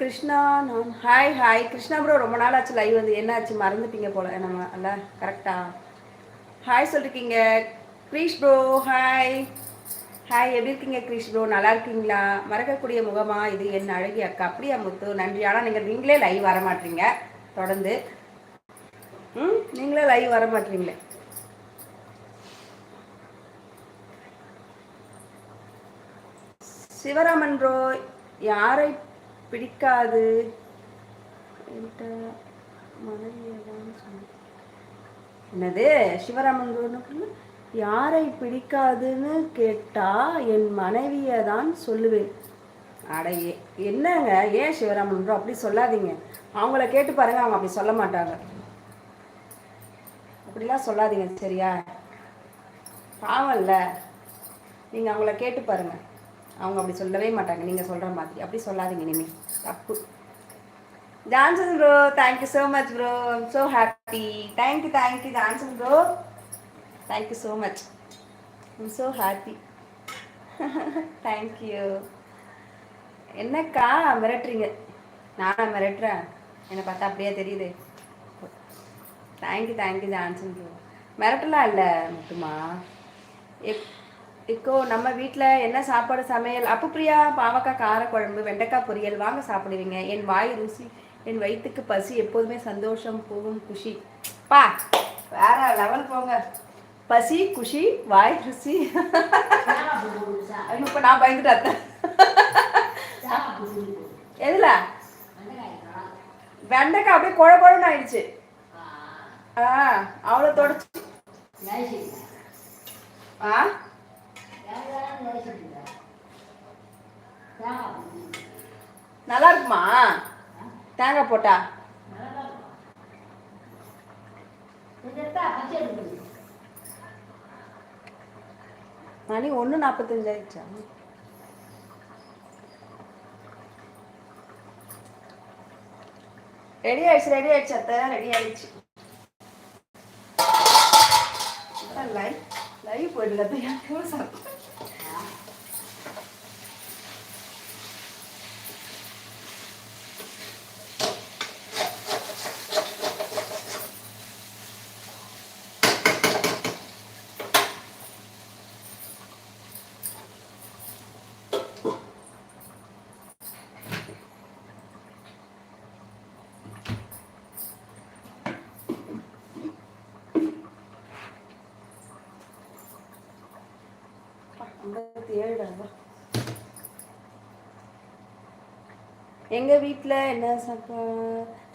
கிருஷ்ணா நான் hi hi Krishna bro ரொம்ப நாள் ஆச்சு லைவ் வந்து. என்னாச்சு? மறந்துட்டீங்க போல. நம்ம அல்ல கரெக்டா ஹாய் சொல்லிருக்கீங்க. கிரீஷ் ப்ரோ ஹாய் ஹாய் எப்படி இருக்கீங்க கிரீஷ் ப்ரோ நல்லா இருக்கீங்களா? மறக்கக்கூடிய முகமா? இது என் அழகி அக்கா. அப்படியா முத்து? நன்றி. ஆனால் நீங்கள் நீங்களே லைவ் வர மாட்டீங்க. தொடர்ந்து. ம் நீங்களே லைவ் வர மாட்டீங்களே. சிவராமன் ப்ரோ யாரை பிடிக்காது. என்கிட்ட மனைவியதான் சொன்னேன். என்னது? சிவராமன் யாரை பிடிக்காதுன்னு கேட்டா என் மனைவியை தான் சொல்லுவேன். அட என்னங்க? ஏன் சிவராமன் அப்படி சொல்லாதீங்க? அவங்கள கேட்டு பாருங்க அவங்க அப்படி சொல்ல மாட்டாங்க. அப்படிலாம் சொல்லாதீங்க சரியா? பாவம்ல. நீங்கள் அவங்கள கேட்டு பாருங்க. அவங்க அப்படி சொல்லவே மாட்டாங்க. நீங்கள் சொல்கிற மாதிரி. அப்படி சொல்லாதீங்க இனிமேல் தப்பு. Johnson bro thank you so much bro I'm so happy thank you thank you Johnson bro thank you so much I'm so happy thank you என்னக்கா மிரட்டுறீங்க? நானா மிரட்டுறேன். என்னை பார்த்தா அப்படியே தெரியுது. Thank you thank you Johnson bro மிரட்டலாம் இல்லை மட்டுமா எப் இக்கோ நம்ம வீட்டில் என்ன சாப்பாடு சமையல்? அப்போ பிரியா பாவக்காய் காரக்குழம்பு வெண்டைக்காய் பொரியல். வாங்க சாப்பிடுவீங்க. என் வாய் ருசி என் வயிற்றுக்கு பசி எப்போதுமே சந்தோஷம் போகும் குஷி. பா வேற லெவல் போங்க. பசி குஷி வாய் ருசி. இப்போ நான் பயந்துட்டு எதுல? வெண்டைக்காய் அப்படியே குழ குழன்னு ஆயிடுச்சு. ஆ அவ்வளோ தொடச்சு. ஆ? நல்லா இருக்குமா தேங்காய் போட்டா? மணி ஒன்று நாற்பத்தஞ்சு ஆயிடுச்சா ரெடி ஆயிடுச்சு ரெடி ஆயிடுச்சு. அத்தை ரெடி ஆயிடுச்சு லைவ் லைவ் போயிட்டு எவ்வளோ சாப்பிட்டு ஐம்பத்தி ஏழு எங்க வீட்டில் என்ன சாப்பா?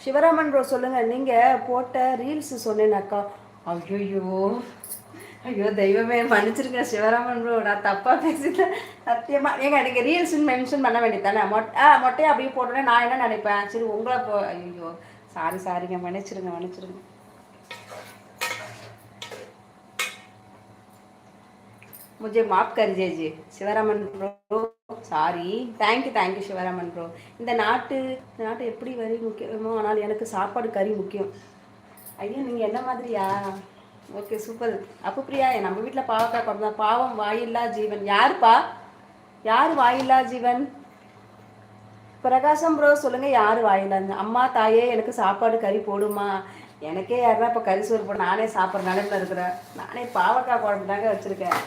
சிவராமன் ப்ரோ சொல்லுங்க. நீங்க போட்ட ரீல்ஸ் சொன்னேனாக்கா. ஐயோ ஐயோ தெய்வமே மன்னிச்சிருங்க சிவராமன் ப்ரோ நான் தப்பா பேசிட்டேன். சத்தியமா. ஏங்க எனக்கு ரீல்ஸ் மென்ஷன் பண்ண வேண்டியதானே மொட்டை ஆ மொட்டையை அப்படியே போட்டோன்னே நான் என்ன நினைப்பேன்? சரி உங்களை போ ஐயோ சாரி சாரிங்க மன்னிச்சிருங்க மன்னிச்சிருங்க. मुझे माफ कर दीजिए Sivaraman bro sorry thank you thank you Sivaraman bro இந்த நாட்டு இந்த நாட்டு எப்படி வரி முக்கியமோ ஆனால் எனக்கு சாப்பாடு கறி முக்கியம் ஐயா நீங்கள் என்ன மாதிரியா ஓகே சூப்பர் அப்போ பிரியா நம்ம வீட்டில் பாவக்காய் குழம்பு தான் பாவம் வாயில்லா ஜீவன் யாருப்பா யார் வாயில்லா ஜீவன் பிரகாசம் ப்ரோ சொல்லுங்க யார் வாயில்லா அம்மா தாயே எனக்கு சாப்பாடு கறி போடுமா எனக்கே யாருன்னா இப்போ கறி சோறு போட நானே சாப்பிட்ற நிலைமையில் இருக்கிறேன் நானே பாவக்காய் குழம்பு தாங்க வச்சுருக்கேன்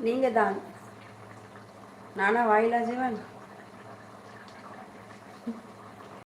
நீங்கள் தான் நானா வாயிலா ஜீவன்?